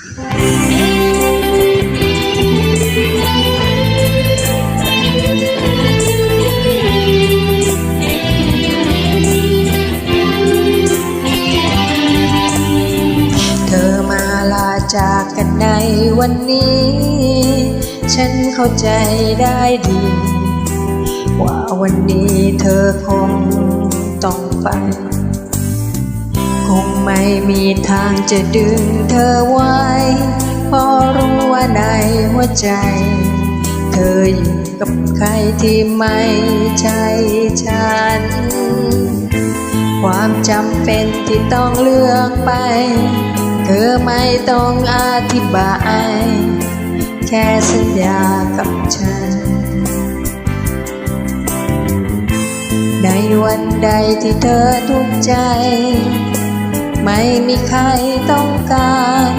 เธอมาลาจากกันในวันนี้ ฉันเข้าใจได้ดี ว่าวันนี้เธอคงต้องไป งไม่มีทางจะดึงเธอไว้ เพราะรู้ว่าในหัวใจ เธออยู่กับใครที่ไม่ใช่ฉัน ความจำเป็นที่ต้องเลือกไป เธอไม่ต้องอธิบาย แค่สัญญากับฉัน ในวันใดที่เธอทุกข์ใจ ไม่มีใครต้องการ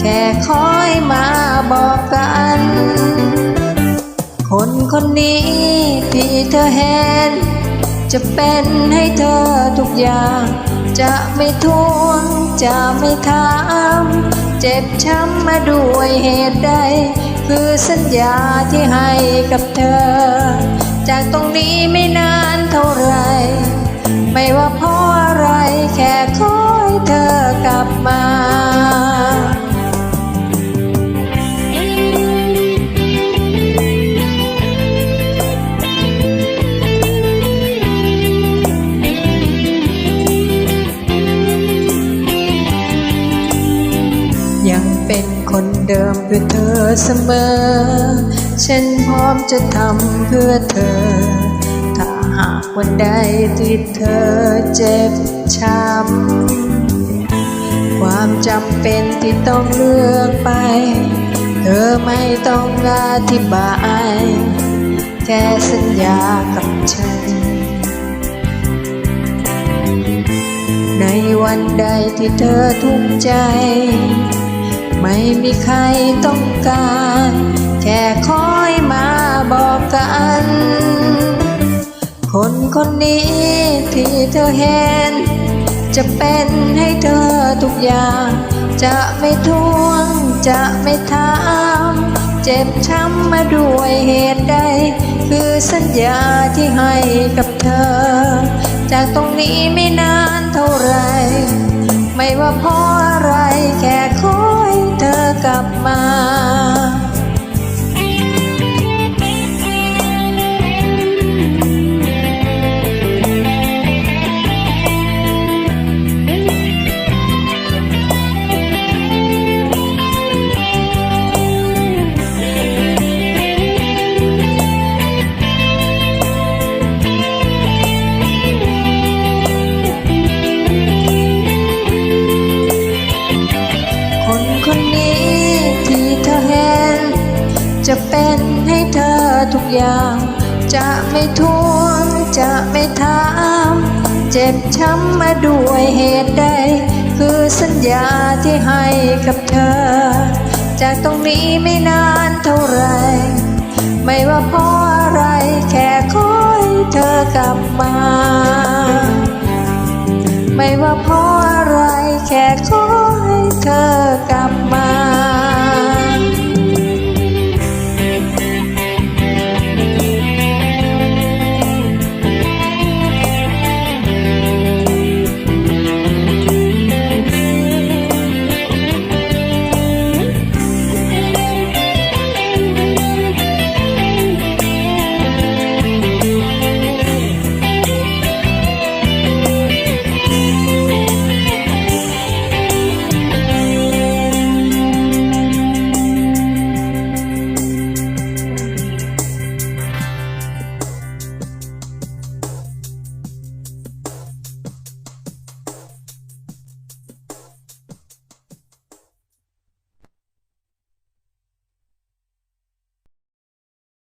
แค่คอยมาบอกกัน คนคนนี้ที่เธอเห็น จะเป็นให้เธอทุกอย่าง จะไม่ทวง จะไม่ถาม เจ็บช้ำมาด้วยเหตุใด คือสัญญาที่ให้กับเธอ จากตรงนี้ไม่นานเท่าไหรไม่ว่าพราะอ คนเดิมเพื่อเธอเสมอ ฉันพร้อมจะทำเพื่อเธอ ถ้าหากวันใดที่เธอเจ็บช้ำ ความจำเป็นที่ต้องเลือกไป เธอไม่ต้องอธิบาย แค่สัญญากับฉัน ในวันใดที่เธอทุกข์ใจ ไม่มีใครต้องการ แค่คอยมาบอกกัน คนคนนี้ที่เธอเห็น จะเป็นให้เธอทุกอย่าง จะไม่ทวง จะไม่ถามเจ็บช้ำมาด้วยเหตุใด คือสัญญาที่ให้กับเธอ จากตรงนี้ไม่นานเท่าไหรไม่ว่าเพราะอะไร มา จะเป็นให้เธอทุกอย่าง จะไม่ทวงจะไม่ถาม เจ็บช้ำมาด้วยเหตุใด คือสัญญาที่ให้กับเธอ จากตรงนี้ไม่นานเท่าไร ไม่ว่าเพราะอะไรแค่คอยเธอกลับมา ไม่ว่าเพราะอะไรแค่ขอให้เธอกลั